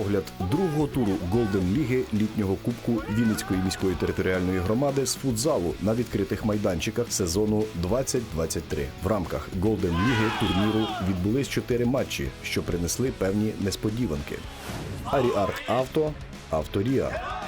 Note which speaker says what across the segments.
Speaker 1: огляд другого туру Голден Ліги літнього кубку Вінницької міської територіальної громади з футзалу на відкритих майданчиках сезону 2023. В рамках Голден Ліги турніру відбулись чотири матчі, що принесли певні несподіванки. Аріарт Авто, Авторія.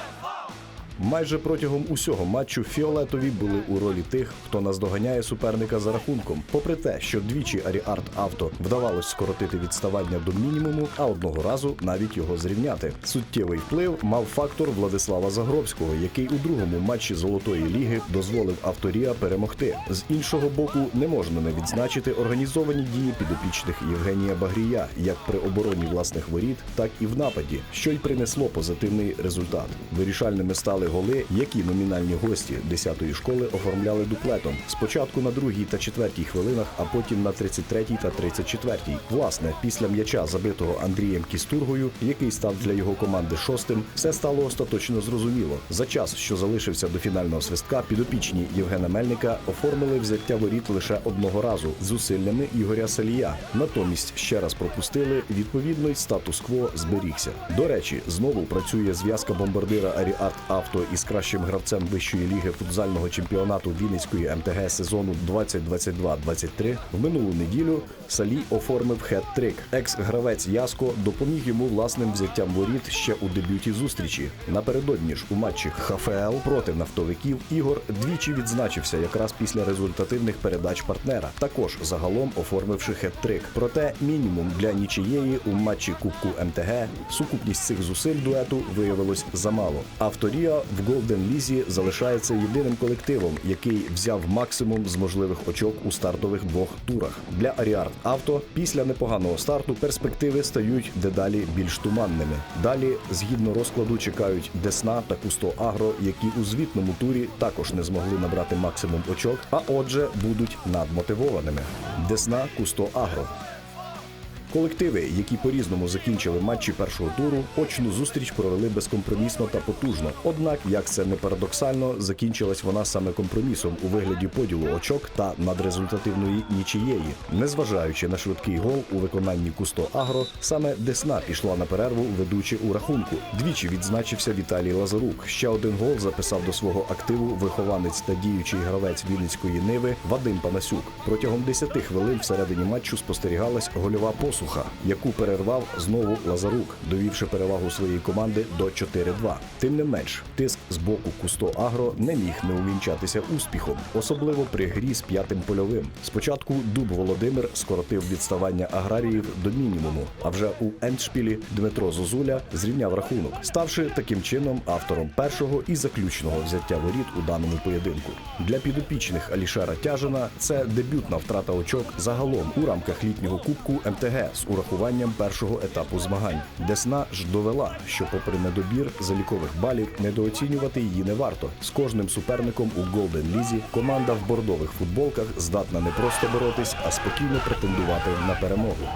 Speaker 1: Майже протягом усього матчу фіолетові були у ролі тих, хто наздоганяє суперника за рахунком. Попри те, що двічі Аріарт Авто вдавалось скоротити відставання до мінімуму, а одного разу навіть його зрівняти. Суттєвий вплив мав фактор Владислава Загробського, який у другому матчі Золотої ліги дозволив авторія перемогти. З іншого боку, не можна не відзначити організовані дії підопічних Євгенія Багрія як при обороні власних воріт, так і в нападі, що й принесло позитивний результат. Вирішальними стали голи, які номінальні гості 10-ї школи оформляли дуплетом. Спочатку на другій та четвертій хвилинах, а потім на 33-й та 34-й. Власне, після м'яча, забитого Андрієм Кістургою, який став для його команди шостим, все стало остаточно зрозуміло. За час, що залишився до фінального свистка, підопічні Євгена Мельника оформили взяття воріт лише одного разу зусиллями Ігоря Салія. Натомість ще раз пропустили. Відповідно, й статус-кво зберігся. До речі, знову працює зв'язка бомбардира Аріарт Авто із кращим гравцем вищої ліги футзального чемпіонату Вінницької МТГ сезону 2022-23. В минулу неділю Салі оформив хет-трик. Екс-гравець Яско допоміг йому власним взяттям воріт ще у дебюті зустрічі. Напередодні ж у матчі ХФЛ проти нафтовиків Ігор двічі відзначився якраз після результативних передач партнера. Також загалом оформивши хет-трик. Проте мінімум для нічиєї у матчі Кубку МТГ сукупність цих зусиль дуету виявилось замало. Авторія в Голден Лізі залишається єдиним колективом, який взяв максимум з можливих очок у стартових двох турах. Для Аріарт Авто після непоганого старту перспективи стають дедалі більш туманними. Далі, згідно розкладу, чекають Десна та Кусто Агро, які у звітному турі також не змогли набрати максимум очок, а отже будуть надмотивованими. Десна Кусто Агро. Колективи, які по-різному закінчили матчі першого туру, очну зустріч провели безкомпромісно та потужно. Однак, як це не парадоксально, закінчилась вона саме компромісом у вигляді поділу очок та надрезультативної нічиєї. Незважаючи на швидкий гол у виконанні Кусто Агро, саме Десна пішла на перерву, ведучи у рахунку. Двічі відзначився Віталій Лазарук. Ще один гол записав до свого активу вихованець та діючий гравець Вінницької Ниви Вадим Панасюк. Протягом 10 хвилин всередині матчу спостерігалась гольова посуха, яку перервав знову Лазарук, довівши перевагу своєї команди до 4-2. Тим не менш, тиск з боку Кусто Агро не міг не увінчатися успіхом, особливо при грі з п'ятим польовим. Спочатку Дуб Володимир скоротив відставання аграріїв до мінімуму. А вже у ендшпілі Дмитро Зозуля зрівняв рахунок, ставши таким чином автором першого і заключного взяття воріт у даному поєдинку. Для підопічних Алішера Тяжина це дебютна втрата очок загалом у рамках літнього кубку МТГ з урахуванням першого етапу змагань. Десна ж довела, що, попри недобір залікових балів, недооцінювати її не варто. З кожним суперником у Голден Лізі команда в бордових футболках здатна не просто боротись, а спокійно претендувати на перемогу.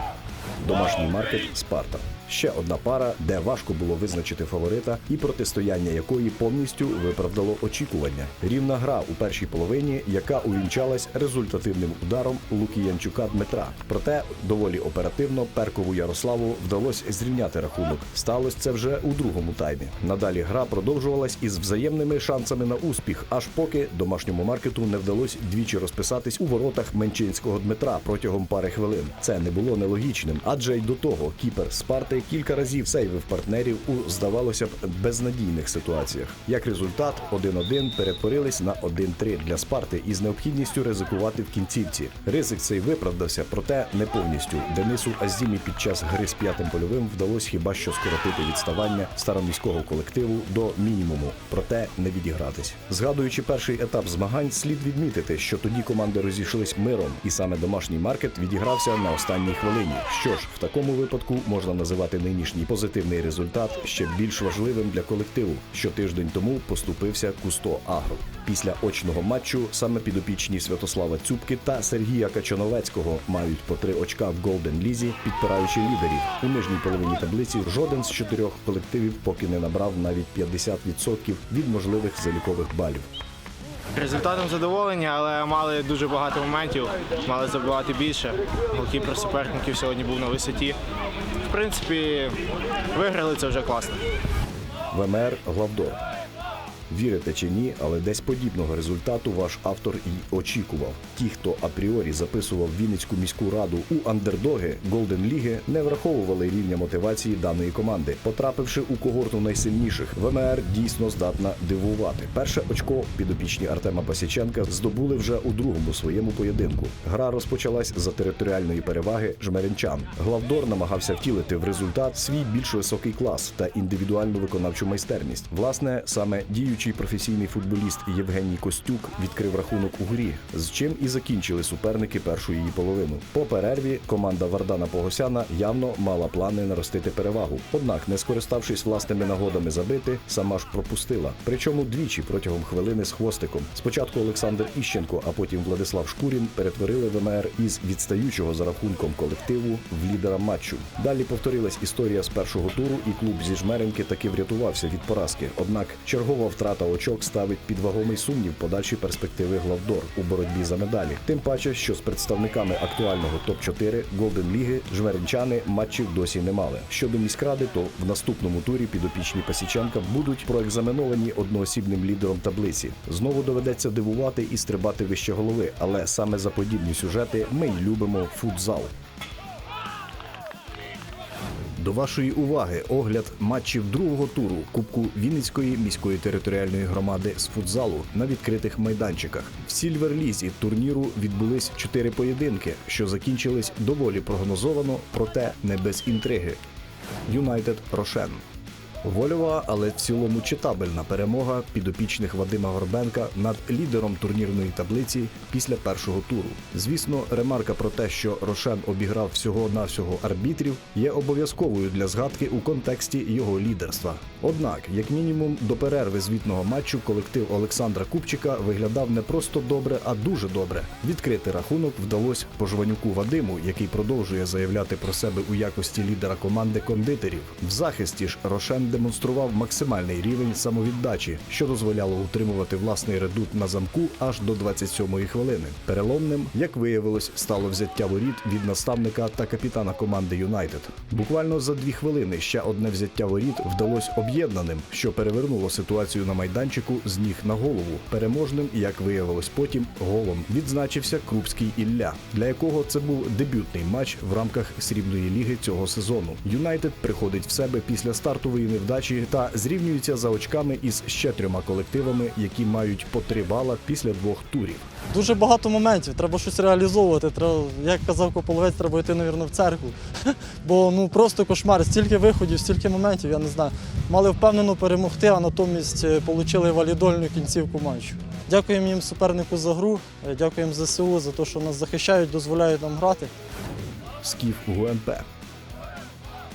Speaker 1: Домашній маркет Спарта. Ще одна пара, де важко було визначити фаворита, і протистояння якої повністю виправдало очікування. Рівна гра у першій половині, яка увінчалась результативним ударом Лукіянчука Дмитра. Проте доволі оперативно Перкову Ярославу вдалося зрівняти рахунок. Сталося це вже у другому таймі. Надалі гра продовжувалась із взаємними шансами на успіх, аж поки домашньому маркету не вдалося двічі розписатись у воротах Менчинського Дмитра протягом пари хвилин. Це не було нелогічним, адже й до того кіпер Спарти кілька разів сейвив партнерів у здавалося б безнадійних ситуаціях. Як результат, 1-1 перетворились на 1-3 для Спарти із необхідністю ризикувати в кінцівці. Ризик цей виправдався, проте не повністю. Денису Азімі під час гри з п'ятим польовим вдалося хіба що скоротити відставання староміського колективу до мінімуму, проте не відігратись. Згадуючи перший етап змагань, слід відмітити, що тоді команди розійшлись миром, і саме домашній маркет відігрався на останній хвилині. Що ж, в такому випадку можна називати нинішній позитивний результат ще більш важливим для колективу, що тиждень тому поступився Кусто Агро. Після очного матчу саме підопічні Святослава Цюбки та Сергія Качановецького мають по три очка в Голден Лізі, підпираючи лідерів. У нижній половині таблиці жоден з чотирьох колективів поки не набрав навіть 50% від можливих залікових балів.
Speaker 2: Результатом задоволення, але мали дуже багато моментів, мали забувати більше. Голкіпер суперників сьогодні був на висоті. В принципі, виграли це вже класно.
Speaker 1: ВМР Главдор. Вірите чи ні, але десь подібного результату ваш автор і очікував. Ті, хто апріорі записував Вінницьку міську раду у андердоги Голден Ліги, не враховували рівня мотивації даної команди. Потрапивши у когорту найсильніших, ВМР дійсно здатна дивувати. Перше очко підопічні Артема Пасіченка здобули вже у другому своєму поєдинку. Гра розпочалась за територіальної переваги жмеринчан. Главдор намагався втілити в результат свій більш високий клас та індивідуальну виконавчу майстерність. Власне, саме діючий професійний футболіст Євгеній Костюк відкрив рахунок у грі, з чим і закінчили суперники першу її половину. По перерві команда Вардана Погосяна явно мала плани наростити перевагу. Однак, не скориставшись власними нагодами забити, сама ж пропустила. Причому двічі протягом хвилини з хвостиком. Спочатку Олександр Іщенко, а потім Владислав Шкурін перетворили ВМР із відстаючого за рахунком колективу в лідера матчу. Далі повторилась історія з першого туру, і клуб зі жмеренки таки врятувався від поразки. Однак чергова втрата очок ставить під вагомий сумнів подальші перспективи Главдор у боротьбі за медалі. Тим паче, що з представниками актуального топ 4 Голден Ліги жмеринчани матчів досі не мали. Щодо міськради, то в наступному турі підопічні Пасіченка будуть проекзаменовані одноосібним лідером таблиці. Знову доведеться дивувати і стрибати вище голови, але саме за подібні сюжети ми й любимо футзал. До вашої уваги огляд матчів другого туру Кубку Вінницької міської територіальної громади з футзалу на відкритих майданчиках. В Сільверлізі турніру відбулись чотири поєдинки, що закінчились доволі прогнозовано, проте не без інтриги. Юнайтед Рошен. Вольова, але в цілому читабельна перемога підопічних Вадима Горбенка над лідером турнірної таблиці після першого туру. Звісно, ремарка про те, що Рошен обіграв всього-навсього арбітрів, є обов'язковою для згадки у контексті його лідерства. Однак, як мінімум, до перерви звітного матчу колектив Олександра Купчика виглядав не просто добре, а дуже добре. Відкрити рахунок вдалося пожванюку Вадиму, який продовжує заявляти про себе у якості лідера команди кондитерів. В захисті ж Рошен демонстрував максимальний рівень самовіддачі, що дозволяло утримувати власний редут на замку аж до 27-ї хвилини. Переломним, як виявилось, стало взяття воріт від наставника та капітана команди Юнайтед. Буквально за дві хвилини ще одне взяття воріт вдалось об'єднаним, що перевернуло ситуацію на майданчику з ніг на голову. Переможним, як виявилось потім, голом відзначився Крупський Ілля, для якого це був дебютний матч в рамках срібної ліги цього сезону. Юнайтед приходить в себе після стартової невдачі та зрівнюється за очками із ще трьома колективами, які мають по три бала після двох турів.
Speaker 3: Дуже багато моментів, треба щось реалізовувати. Треба, як казав Кополовець, треба йти, мабуть, в церкву. Бо ну просто кошмар, стільки виходів, стільки моментів, я не знаю. Мали впевнено перемогти, а натомість отримали валідольну кінцівку матчу. Дякуємо їм супернику за гру, е, дякуємо ЗСУ за те, що нас захищають, дозволяють нам грати.
Speaker 1: Скіф ГУНП.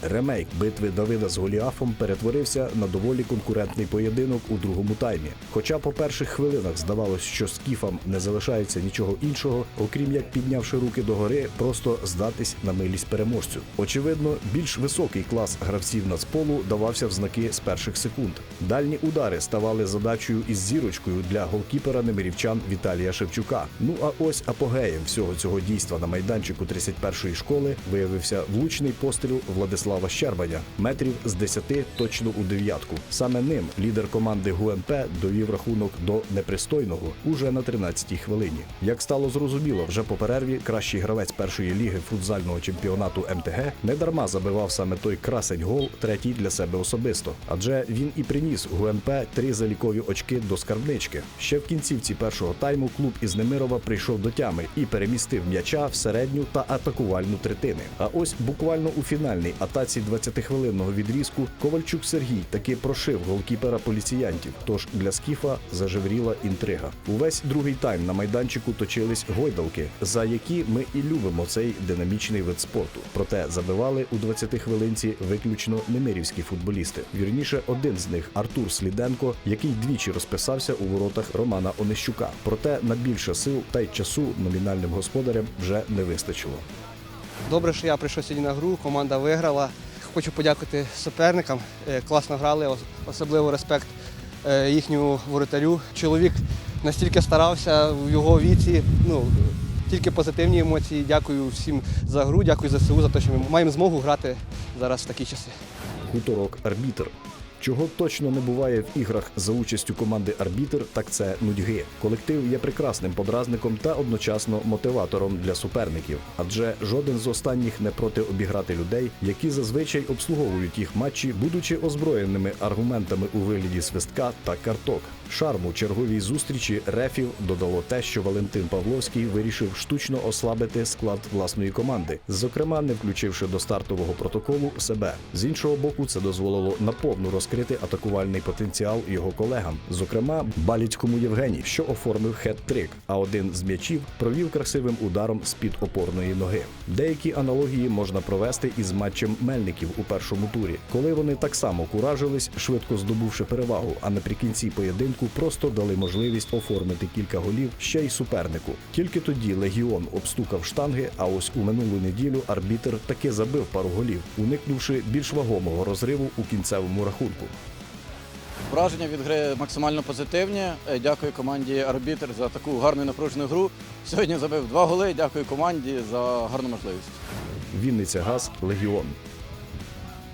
Speaker 1: Ремейк битви Давида з Голіафом перетворився на доволі конкурентний поєдинок у другому таймі. Хоча по перших хвилинах здавалось, що скіфам не залишається нічого іншого, окрім як піднявши руки догори, просто здатись на милість переможцю. Очевидно, більш високий клас гравців нацполу давався в знаки з перших секунд. Дальні удари ставали задачею із зірочкою для голкіпера немирівчан Віталія Шевчука. Ну а ось апогеєм всього цього дійства на майданчику 31-ї школи виявився влучний постріл Владислава Щербаня, метрів з 10 точно у дев'ятку. Саме ним лідер команди ГУНП довів рахунок до непристойного уже на 13-й хвилині. Як стало зрозуміло, вже по перерві кращий гравець першої ліги футзального чемпіонату МТГ недарма забивав саме той красень гол, третій для себе особисто. Адже він і приніс ГУНП три залікові очки до скарбнички. Ще в кінцівці першого тайму клуб із Немирова прийшов до тями і перемістив м'яча в середню та атакувальну третини. А ось буквально у фінальній атаці 20-хвилинного відрізку Ковальчук Сергій таки прошив голкіпера поліціянтів. Тож для скіфа зажевріла інтрига. Увесь другий тайм на майданчику точились гойдалки, за які ми і любимо цей динамічний вид спорту. Проте забивали у 20 хвилинці виключно немирівські футболісти. Вірніше, один з них Артур Сліденко, який двічі розписався у воротах Романа Онищука. Проте на більше сил та й часу номінальним господарям вже не вистачило.
Speaker 4: Добре, що я прийшов сьогодні на гру, команда виграла. Хочу подякувати суперникам. Е, Класно грали, особливо респект е, їхньому воротарю. Чоловік настільки старався в його віці. Ну, тільки позитивні емоції. Дякую всім за гру, дякую ЗСУ за те, що ми маємо змогу грати зараз в такі часи.
Speaker 1: Хуторок арбітр. Чого точно не буває в іграх за участю команди арбітр, так це нудьги. Колектив є прекрасним подразником та одночасно мотиватором для суперників, адже жоден з останніх не проти обіграти людей, які зазвичай обслуговують їх матчі, будучи озброєними аргументами у вигляді свистка та карток. Шарму черговій зустрічі рефів додало те, що Валентин Павловський вирішив штучно ослабити склад власної команди, зокрема не включивши до стартового протоколу себе. З іншого боку, це дозволило наповну розкрити атакувальний потенціал його колегам, зокрема Баліцькому Євгеній, що оформив хет-трик, а один з м'ячів провів красивим ударом з під опорної ноги. Деякі аналогії можна провести із матчем Мельників у першому турі, коли вони так само куражились, швидко здобувши перевагу, а наприкінці поєдинку просто дали можливість оформити кілька голів ще й супернику. Тільки тоді легіон обстукав штанги. А ось у минулу неділю арбітр таки забив пару голів, уникнувши більш вагомого розриву у кінцевому рахунку.
Speaker 5: Враження від гри максимально позитивні. Е, Дякую команді Арбітер за таку гарну і напружену гру. Сьогодні забив два голи. Дякую команді за гарну можливість.
Speaker 1: Вінниця Газ Легіон.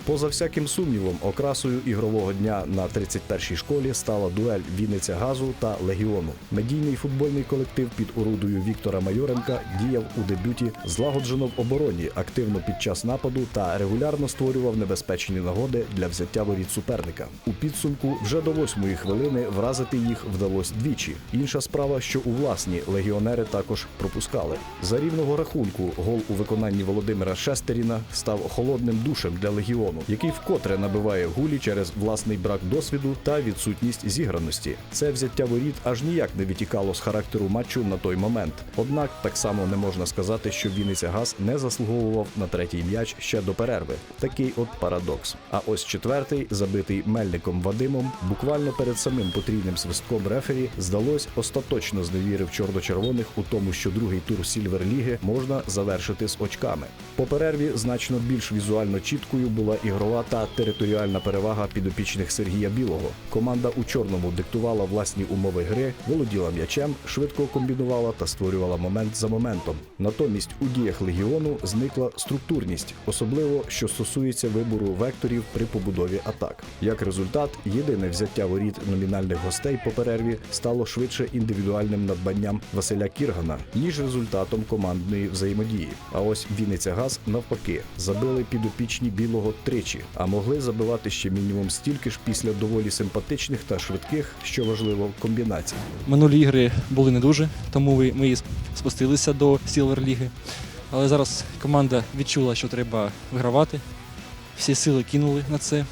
Speaker 1: Поза всяким сумнівом, окрасою ігрового дня на 31-й школі стала дуель Вінниця Газу та Легіону. Медійний футбольний колектив під орудою Віктора Майоренка діяв у дебюті злагоджено в обороні, активно під час нападу та регулярно створював небезпечні нагоди для взяття воріт суперника. У підсумку вже до восьмої хвилини вразити їх вдалося двічі. Інша справа, що у власні легіонери також пропускали. За рівного рахунку гол у виконанні Володимира Шестеріна став холодним душем для легіону, який вкотре набиває гулі через власний брак досвіду та відсутність зіграності. Це взяття воріт аж ніяк не відтікало з характеру матчу на той момент. Однак так само не можна сказати, що Вінниця Газ не заслуговував на третій м'яч ще до перерви. Такий от парадокс. А ось четвертий, забитий мельником Вадимом, буквально перед самим потрійним свистком рефері, здалось остаточно зневірив чорно-червоних у тому, що другий тур Сільвер Ліги можна завершити з очками. По перерві значно більш візуально чіткою була ігрова та територіальна перевага підопічних Сергія Білого. Команда у чорному диктувала власні умови гри, володіла м'ячем, швидко комбінувала та створювала момент за моментом. Натомість у діях легіону зникла структурність, особливо що стосується вибору векторів при побудові атак. Як результат, єдине взяття воріт номінальних гостей по перерві стало швидше індивідуальним надбанням Василя Кіргана, ніж результатом командної взаємодії. А ось Вінниця Газ навпаки забили підопічні білого тричі, а могли забивати ще мінімум стільки ж після доволі симпатичних та швидких, що важливо, комбінацій.
Speaker 6: Минулі ігри були не дуже, тому ми і спустилися до Сілвер Ліги. Але зараз команда відчула, що треба вигравати. Всі сили кинули на це.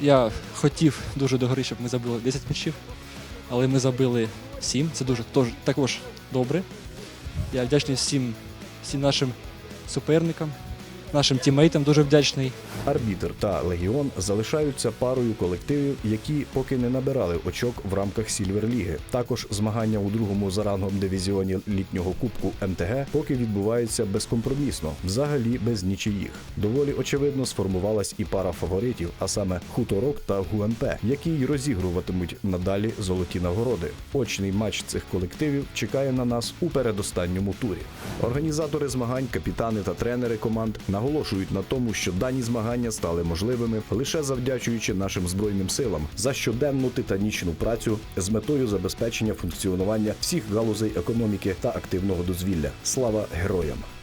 Speaker 6: Я хотів дуже догори, щоб ми забили 10 м'ячів, але ми забили 7. Це дуже тож, також добре. Я вдячний всім, всім нашим суперникам, нашим тімейтам дуже вдячний.
Speaker 1: Арбітр та Легіон залишаються парою колективів, які поки не набирали очок в рамках Сільверліги. Також змагання у другому за рангом дивізіоні літнього кубку МТГ поки відбуваються безкомпромісно, взагалі без нічиїх. Доволі очевидно сформувалась і пара фаворитів, а саме Хуторок та ГУНП, які й розігруватимуть надалі золоті нагороди. Очний матч цих колективів чекає на нас у передостанньому турі. Організатори змагань, капітани та тренери команд наголошують на тому, що дані змагання стали можливими лише завдячуючи нашим збройним силам за щоденну титанічну працю з метою забезпечення функціонування всіх галузей економіки та активного дозвілля. Слава героям!